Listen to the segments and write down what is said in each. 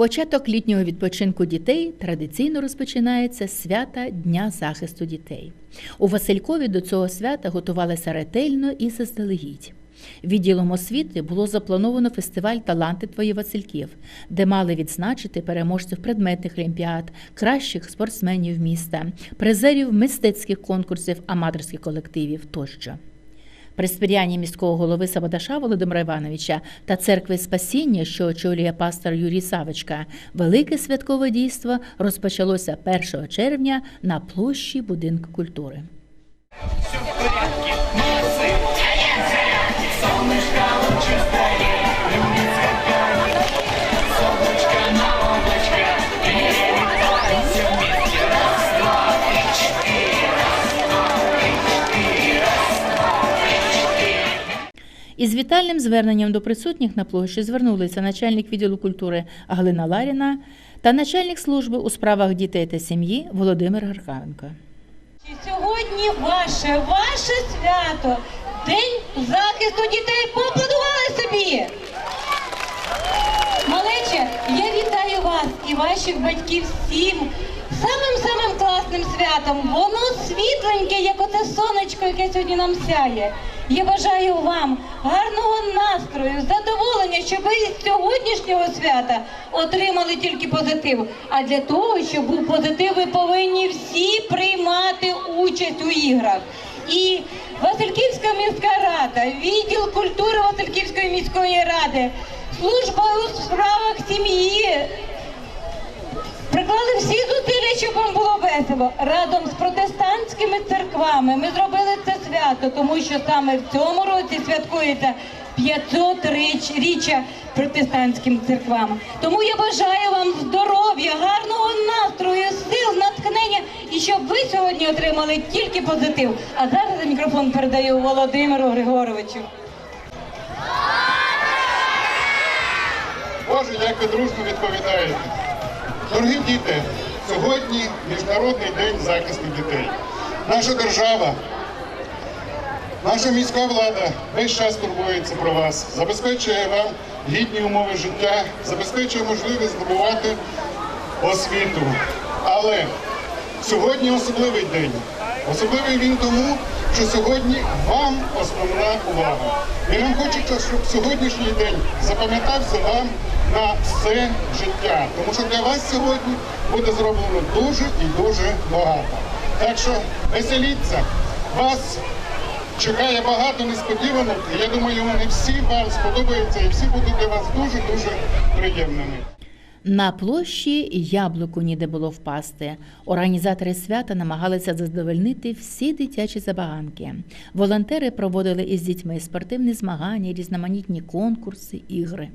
Початок літнього відпочинку дітей традиційно розпочинається свята Дня захисту дітей. У Василькові до цього свята готувалися ретельно і заздалегідь. Відділом освіти було заплановано фестиваль Таланти твої Васильків, де мали відзначити переможців предметних олімпіад, кращих спортсменів міста, призерів мистецьких конкурсів, аматорських колективів тощо. При міського голови Сабадаша Володимира Івановича та церкви Спасіння, що очолює пастор Юрій Савичка, велике святкове дійство розпочалося 1 червня на площі будинку культури. Все в порядку. Із вітальним зверненням до присутніх на площі звернулися начальник відділу культури Галина Ларіна та начальник служби у справах дітей та сім'ї Володимир Гаркавенко. Сьогодні ваше, ваше свято, День захисту дітей. Поаплодували собі. Малече, я вітаю вас і ваших батьків всім самим-самим класним святом. Воно світленьке, як оце сонечко, яке сьогодні нам сяє. Я бажаю вам гарного настрою, задоволення, щоб ви з сьогоднішнього свята отримали тільки позитив. А для того, щоб був позитив, ви повинні всі приймати участь у іграх. І Васильківська міська рада, відділ культури Васильківської міської ради, служба у справах сім'ї, Приклали всі зусилля, щоб вам було весело. Разом з протестантськими церквами ми зробили це свято, тому що саме в цьому році святкується 500 річ, річчя протестантським церквам. Тому я бажаю вам здоров'я, гарного настрою, сил, натхнення і щоб ви сьогодні отримали тільки позитив. А зараз мікрофон передаю Володимиру Григоровичу. Боже, як ви дружно відповідаєте. Дорогі діти, сьогодні Міжнародний день захисту дітей. Наша держава, наша міська влада весь час турбується про вас, забезпечує вам гідні умови життя, забезпечує можливість здобувати освіту. Але сьогодні особливий день. Особливий він тому, що сьогодні вам основна увага. І нам хочеться, щоб сьогоднішній день запам'ятався вам на все життя. Тому що для вас сьогодні буде зроблено дуже і дуже багато. Так що веселіться, вас чекає багато несподіванок, я думаю, вони всі вам сподобаються і всі будуть для вас дуже-дуже приємними. На площі яблуку ніде було впасти. Організатори свята намагалися задовольнити всі дитячі забаганки. Волонтери проводили із дітьми спортивні змагання, різноманітні конкурси, ігри.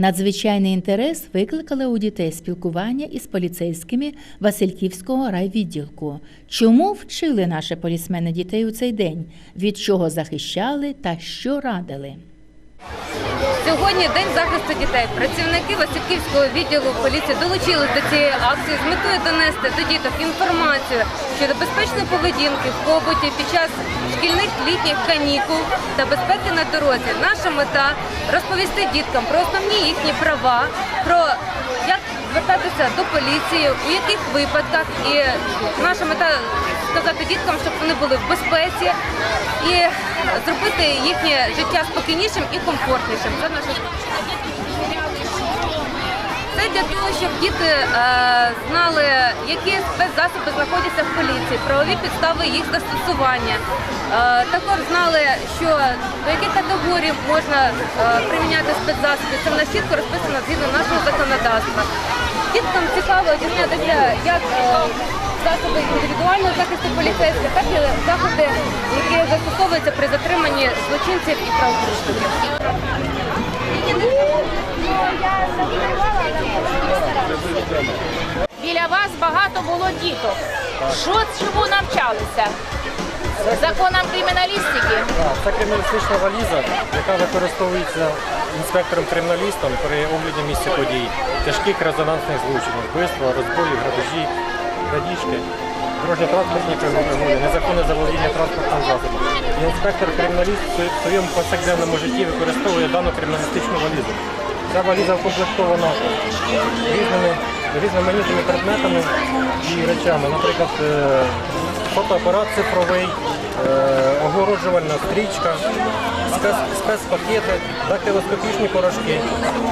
Надзвичайний інтерес викликали у дітей спілкування із поліцейськими Васильківського райвідділку. Чому вчили наші полісмени дітей у цей день? Від чого захищали та що радили? Сьогодні день захисту дітей. Працівники Васильківського відділу поліції долучились до цієї акції з метою донести до діток інформацію щодо безпечної поведінки в побуті під час шкільних літніх канікул та безпеки на дорозі. Наша мета розповісти діткам про основні їхні права, про як звертатися до поліції, у яких випадках. І наша мета сказати діткам, щоб вони були в безпеці і зробити їхнє життя спокійнішим і комфортнішим. Це наша цей для того, щоб діти е, знали, які спецзасоби знаходяться в поліції, правові підстави їх застосування. Е, також знали, що до яких категорій можна е, приміняти спецзасоби. Це в нас чітко розписано згідно нашого законодавства. Діткам цікаво дізнатися, як е, засоби індивідуального захисту поліцейських, так і заходи, які застосовуються при затриманні злочинців і правопорушників. Біля вас багато було діток. Що чому навчалися? Законам криміналістики. Це криміналістична валіза, яка використовується інспектором-криміналістом при огляді місця подій, тяжких резонансних злочинів, вбивства, розбої, грабежі, крадіжки, дорожньо-транспортні пригоди, незаконне заволодіння транспортним засобом. Інспектор-криміналіст в своєму повсякденному житті використовує дану криміналістичну валізу. Ця валіза укомплектована різними різноманітними предметами і речами, наприклад, е, фотоапарат цифровий, огороджувальна стрічка, спецпакети, дактилоскопічні порошки.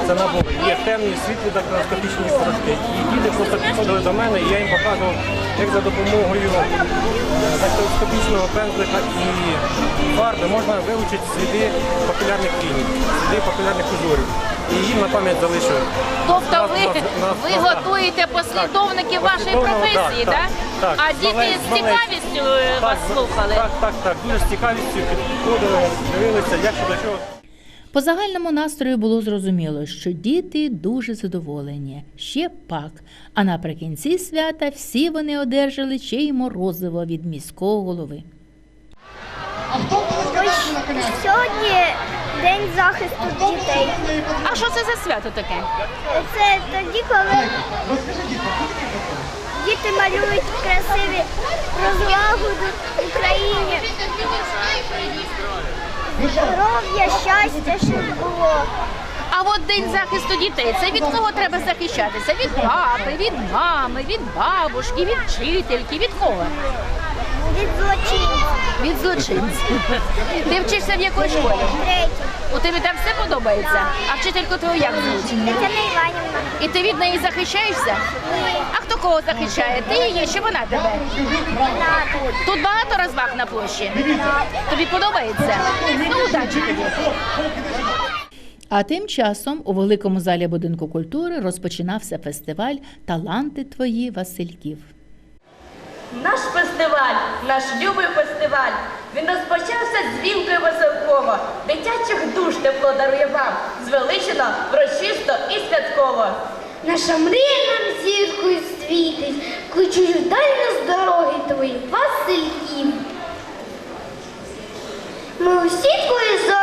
Це набори. Є темні, світлі дактилоскопічні порошки. І діти просто підходили до мене, і я їм показував, як за допомогою е, дактилоскопічного пензлика і фарби можна вилучити сліди папілярних ліній, сліди папілярних узорів. І їм на пам'ять залишив. Тобто Нас- ви, нас- нас- ви нас- готуєте послідовників вашої професії, так, так? так, так. А діти мале- з цікавістю е, вас з- слухали. Так, так, так. Дуже з цікавістю підходили, дивилися, як що до чого. По загальному настрою було зрозуміло, що діти дуже задоволені, ще пак. А наприкінці свята всі вони одержали ще й морозиво від міського голови. Сьогодні день захисту дітей. А що це за свято таке? Це тоді, коли діти малюють красиві розлагоду в Україні. Здоров'я, щастя, щоб було. А от день захисту дітей. Це від кого треба захищатися? Від папи, від мами, від бабушки, від вчительки, від кого? Від злочинців. Від злочинців. Ти вчишся в якій школі? Третє. У тебе там все подобається? А вчительку твою як звуть? Тетяна Іванівна. І ти від неї захищаєшся? А хто кого захищає? Ти її чи вона тебе? Тут багато розваг на площі. Тобі подобається? Ну, удачі тобі. А тим часом у великому залі будинку культури розпочинався фестиваль Таланти твої Васильків. Наш фестиваль, наш любий фестиваль. Він розпочався з вілкою Василкова. Дитячих душ тепло дарує вам. Звеличено, врочисто і святково. Наша мрія нам зіркою світить, кличуть вдаль нас дороги твої, Васильків. Ми усі твої зоряні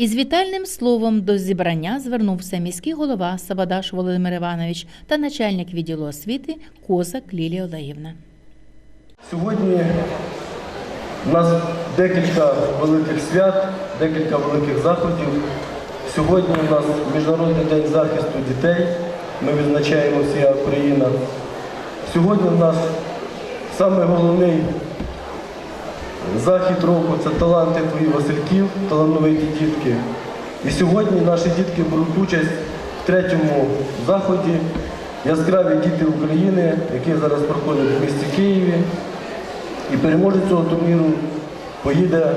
Із вітальним словом до зібрання звернувся міський голова Сабадаш Володимир Іванович та начальник відділу освіти Козак Лілія Олегівна. Сьогодні у нас декілька великих свят, декілька великих заходів. Сьогодні у нас Міжнародний день захисту дітей. Ми відзначаємо вся Україна. Сьогодні у нас саме головний захід року це таланти твої Васильків, талановиті дітки. І сьогодні наші дітки беруть участь в третьому заході Яскраві діти України, який зараз проходить в місті Києві. І переможець цього турніру поїде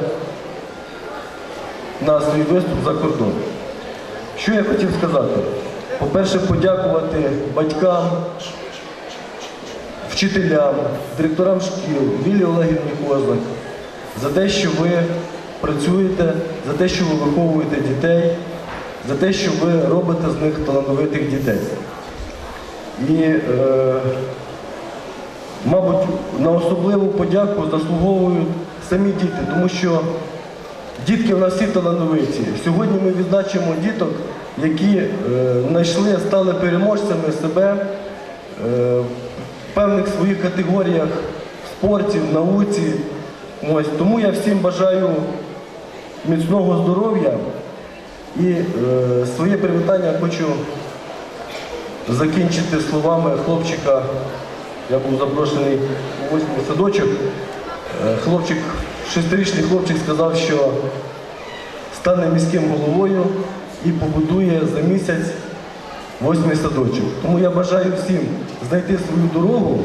на свій виступ за кордон. Що я хотів сказати? По-перше, подякувати батькам, вчителям, директорам шкіл, Вілі Олегівні Козак за те, що ви працюєте, за те, що ви виховуєте дітей, за те, що ви робите з них талановитих дітей. І е, мабуть, на особливу подяку заслуговують самі діти, тому що дітки в нас всі талановиті. Сьогодні ми відзначимо діток, які е, знайшли, стали переможцями себе е, в певних своїх категоріях в спорті, в науці. Ось, тому я всім бажаю міцного здоров'я і е, своє привітання хочу закінчити словами хлопчика. Я був запрошений у восьмий садочок. Е, Хлопчик, шестирічний хлопчик сказав, що стане міським головою і побудує за місяць восьмий садочок. Тому я бажаю всім знайти свою дорогу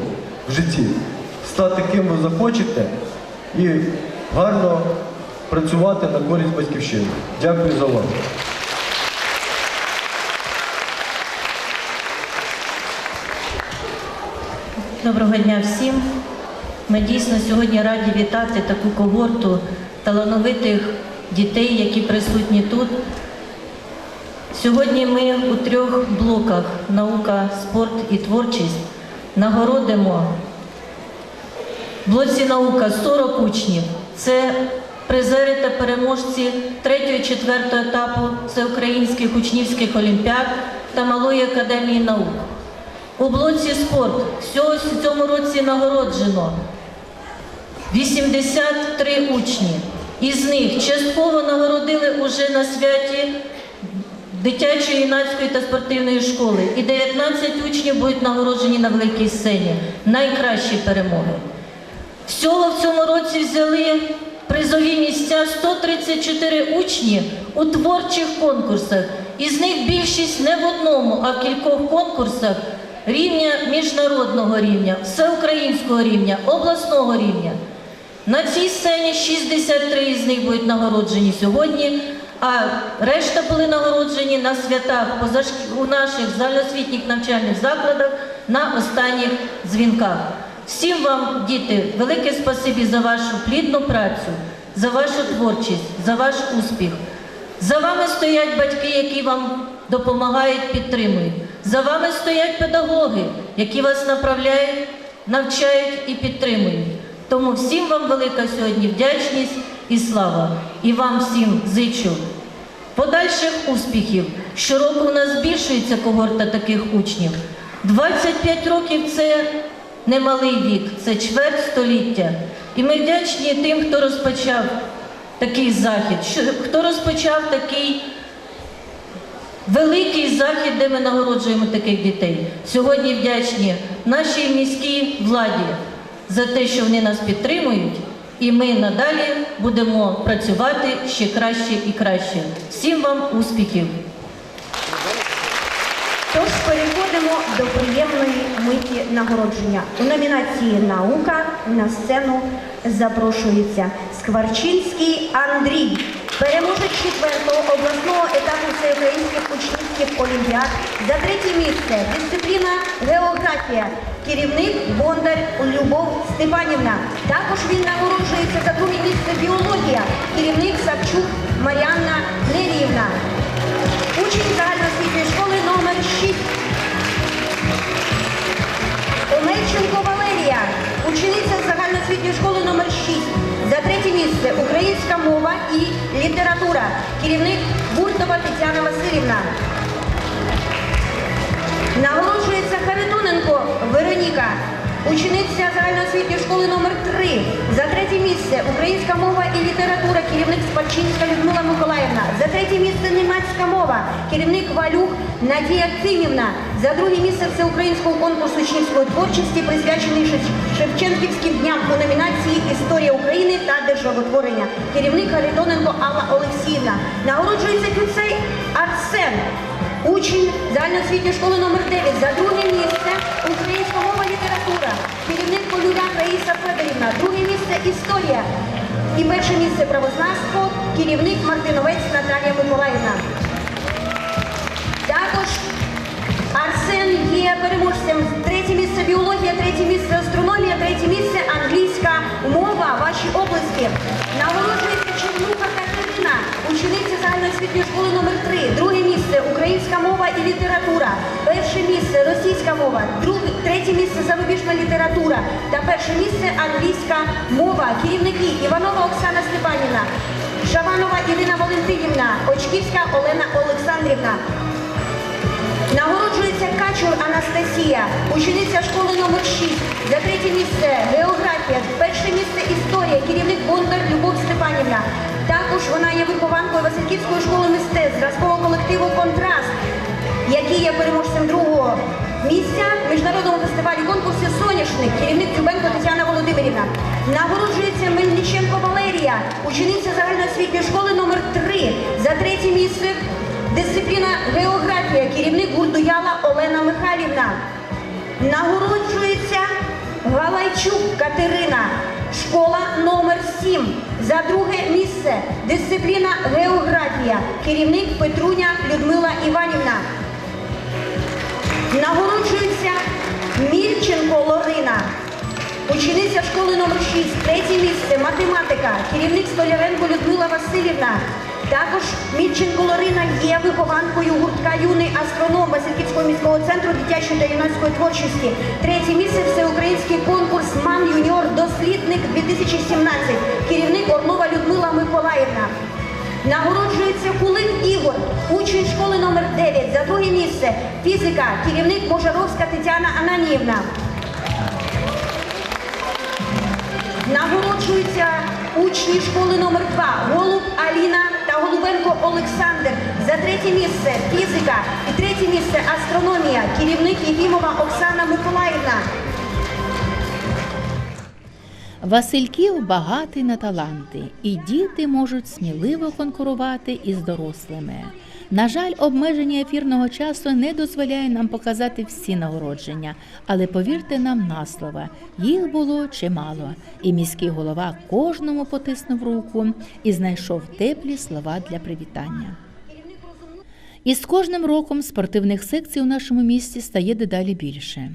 в житті, стати ким ви захочете і гарно працювати на користь батьківщини. Дякую за увагу. Доброго дня всім. Ми дійсно сьогодні раді вітати таку когорту талановитих дітей, які присутні тут. Сьогодні ми у трьох блоках наука, спорт і творчість нагородимо в блоці наука 40 учнів. Це призери та переможці 3-4 етапу всеукраїнських учнівських олімпіад та Малої академії наук. У блоці спорт всього в цьому році нагороджено 83 учні. Із них частково нагородили уже на святі дитячої, юнацької та спортивної школи. І 19 учнів будуть нагороджені на великій сцені. Найкращі перемоги. Всього в цьому році взяли призові місця 134 учні у творчих конкурсах. Із них більшість не в одному, а в кількох конкурсах рівня міжнародного рівня, всеукраїнського рівня, обласного рівня. На цій сцені 63 з них будуть нагороджені сьогодні, а решта були нагороджені на святах у наших загальноосвітніх навчальних закладах на останніх дзвінках. Всім вам, діти, велике спасибі за вашу плідну працю, за вашу творчість, за ваш успіх. За вами стоять батьки, які вам допомагають, підтримують. За вами стоять педагоги, які вас направляють, навчають і підтримують. Тому всім вам велика сьогодні вдячність і слава. І вам всім зичу подальших успіхів. Щороку у нас збільшується когорта таких учнів. 25 років це немалий вік, це чверть століття. І ми вдячні тим, хто розпочав такий захід, хто розпочав такий великий захід, де ми нагороджуємо таких дітей. Сьогодні вдячні нашій міській владі за те, що вони нас підтримують, і ми надалі будемо працювати ще краще і краще. Всім вам успіхів! Тож переходимо до приємної миті нагородження. У номінації Наука на сцену запрошується Скварчинський Андрій, переможець четвертого обласного етапу всеукраїнських учнівських олімпіад за третє місце. Дисципліна географія. Керівник Бондар Любов Степанівна. Також він нагороджується за друге місце біологія. Керівник Савчук Маріанна Нерівна. Учень загальноосвітньої школи номер 6. Омельченко Валерія, учениця загальноосвітньої школи номер 6. За третє місце українська мова і література. Керівник Буртова Тетяна Васильівна. Нагороджується Харитоненко Вероніка, учениця загальноосвітньої школи номер 3 За третє місце українська мова і література, керівник Спадчинська Людмила Миколаївна. За третє місце німецька мова, керівник Валюх Надія Кимівна. За друге місце всеукраїнського конкурсу учнівської творчості, присвячений Шевченківським дням у номінації Історія України та державотворення. Керівник Харитоненко Алла Олексіївна. Нагороджується Кюцей Арсен. Учень загальноосвітньої школи номер 9 за друге місце українська мова література. Керівник Полюляк Раїса Федорівна. Друге місце історія. І перше місце правознавство. Керівник Мартиновець Наталія Миколаївна. Також Арсен є переможцем. Третє місце біологія, третє місце астрономія, третє місце англійська мова. Ваші області. Учениця загальноосвітньої школи номер 3 Друге місце українська мова і література. Перше місце російська мова. Друге, третє місце зарубіжна література. Та перше місце англійська мова. Керівники Іванова Оксана Степанівна, Шаванова Ірина Валентинівна, Очківська Олена Олександрівна. Нагороджується Качур Анастасія, учениця школи номер 6 За третє місце географія, перше місце історія, керівник Бондар Любов Степанівна. Також вона є вихованкою Васильківської школи мистецтв, зразкового колективу Контраст, який є переможцем другого місця в міжнародному фестивалі конкурсі Соняшник, керівник Дзюбенко Тетяна Володимирівна. Нагороджується Мельниченко Валерія, учениця загальноосвітньої школи номер 3 за третє місце. Дисципліна географія, керівник Гурдуяла Олена Михайлівна. Нагороджується Галайчук Катерина, школа номер 7 за друге місце. Дисципліна географія, керівник Петруня Людмила Іванівна. Нагороджується Мільченко Лорина, учениця школи номер 6 третє місце, математика, керівник Столяренко Людмила Васильівна. Також Мільченко Лорина є вихованкою гуртка юний астроном Васильківського міського центру дитячої та юнацької творчості. Третє місце всеукраїнський конкурс Ман Юніор Дослідник 2017. Керівник Орлова Людмила Миколаївна. Нагороджується Кулик Ігор, учень школи номер 9 за друге місце. Фізика, керівник Можаровська Тетяна Ананіївна. Нагороджуються учні школи номер 2 Голуб Аліна Голубенко Олександр за третє місце фізика і третє місце астрономія, керівник Єфімова Оксана Миколаївна. Васильків багатий на таланти, і діти можуть сміливо конкурувати із дорослими. На жаль, обмеження ефірного часу не дозволяє нам показати всі нагородження, але повірте нам на слово, їх було чимало, і міський голова кожному потиснув руку і знайшов теплі слова для привітання. І з кожним роком спортивних секцій у нашому місті стає дедалі більше.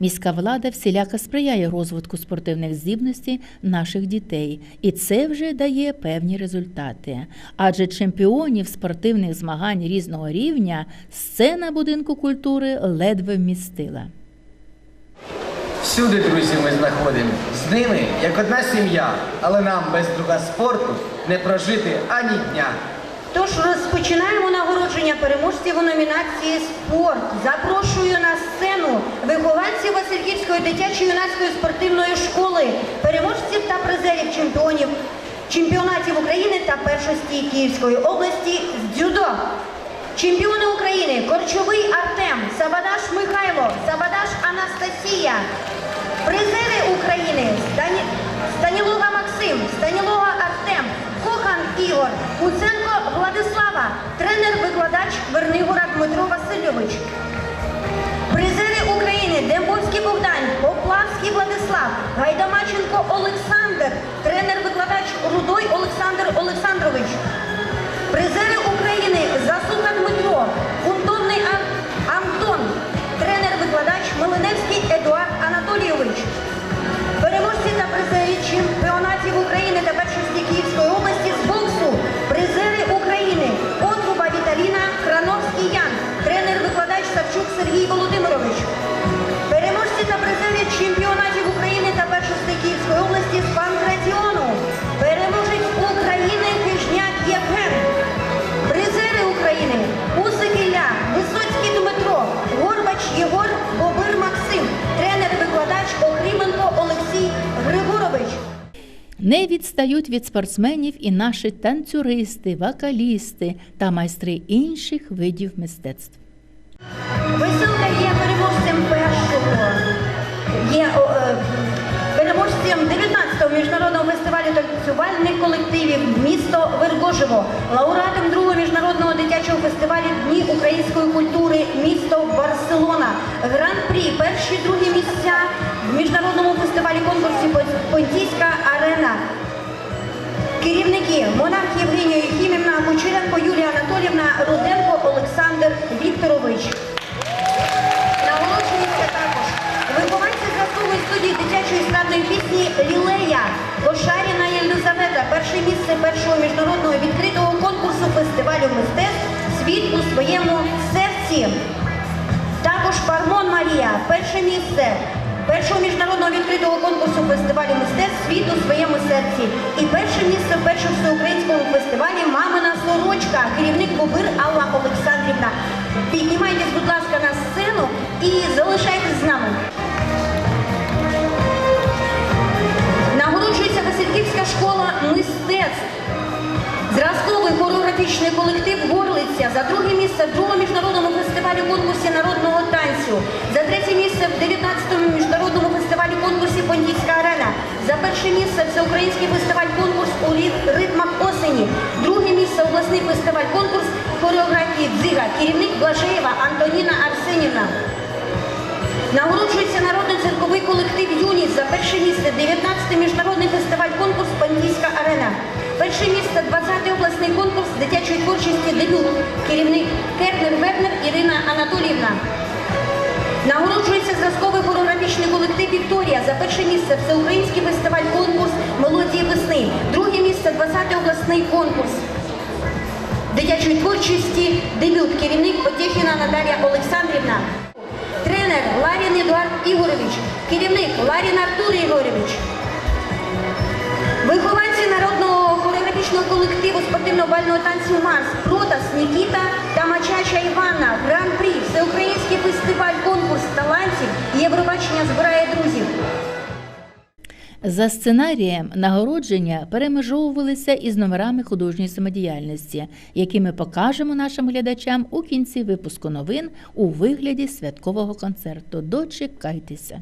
Міська влада всіляко сприяє розвитку спортивних здібностей наших дітей, і це вже дає певні результати. Адже чемпіонів спортивних змагань різного рівня сцена будинку культури ледве вмістила. Всюди, друзі, ми знаходимо. З ними як одна сім'я, але нам без друга спорту не прожити ані дня. Тож розпочинаємо нагородження переможців у номінації Спорт. Запрошую на сцену вихованців Васильківської дитячо-юнацької спортивної школи, переможців та призерів чемпіонів чемпіонатів України та першості Київської області з дзюдо. Чемпіони України Корчовий Артем, Сабадаш Михайло, Сабадаш Анастасія. Призери України Стані... Станілога Максим, Станілога Артем, Кохан Ігор, Куценко Владислава, тренер-викладач Вернигора Дмитро Васильович. Призери України Дембовський Богдан, Поплавський Владислав, Гайдамаченко Олександр, тренер-викладач Рудой Олександр Олександрович. Призери України Засуха Дмитро, Фунтовний Антон, тренер-викладач Милиневський Едуард Анатолійович. Переможці та призери чемпіонатів України та першості Київської області Не відстають від спортсменів і наші танцюристи, вокалісти та майстри інших видів мистецтв. Веселка є переможцем першого. Є е, переможцем 19-го міжнародного колективів місто Вергожево, лауреатом другого міжнародного дитячого фестивалю Дні української культури місто Барселона, гран-прі перші другі місця в міжнародному фестивалі конкурсі Понтійська арена. Керівники Монарх Євгенія Єхімівна, Кучеренко Юлія Анатолівна, Руденко Олександр Вікторович. Студії дитячої естрадної пісні Лілея Кошаріна Єлизавета. Перше місце першого міжнародного відкритого конкурсу фестивалю мистецтв Світ у своєму серці. Також Пармон Марія, перше місце першого міжнародного відкритого конкурсу фестивалю мистецтв Світ у своєму серці. І перше місце в першому всеукраїнському фестивалі Мамина сорочка, керівник Бобир Алла Олександрівна. Піднімайтесь, будь ласка, на сцену і залишайтесь з нами. Школа мистецтв. Зразковий хореографічний колектив Горлиця за друге місце в другому міжнародному фестивалі конкурсі народного танцю. За третє місце в 19-му міжнародному фестивалі конкурсі Понтійська арена. За перше місце всеукраїнський фестиваль конкурс у ритмах осені. Друге місце обласний фестиваль конкурс хореографії дзига. Керівник Блажеєва Антоніна Арсенівна. Нагороджується народно-цирковий колектив Юніс за перше місце 19-й міжнародний фестиваль конкурс Пандійська арена. Перше місце 20-й обласний конкурс дитячої творчості дебют. Керівник Кернер Вернер Ірина Анатоліївна. Нагороджується зразковий хореографічний колектив Вікторія за перше місце Всеукраїнський фестиваль конкурс Мелодії весни. Друге місце 20-й обласний конкурс дитячої творчості дебют. Керівник Потєхіна Наталія Олександрівна. Тренер Ігорович, керівник Ларін Артур Ігорович. Вихованці народного хореографічного колективу спортивно-бального танцю Марс Протас Нікіта та Мачача Івана, Гран-прі Всеукраїнський фестиваль конкурс талантів Євробачення збирає друзів. За сценарієм нагородження перемежовувалися із номерами художньої самодіяльності, які ми покажемо нашим глядачам у кінці випуску новин у вигляді святкового концерту. Дочекайтеся!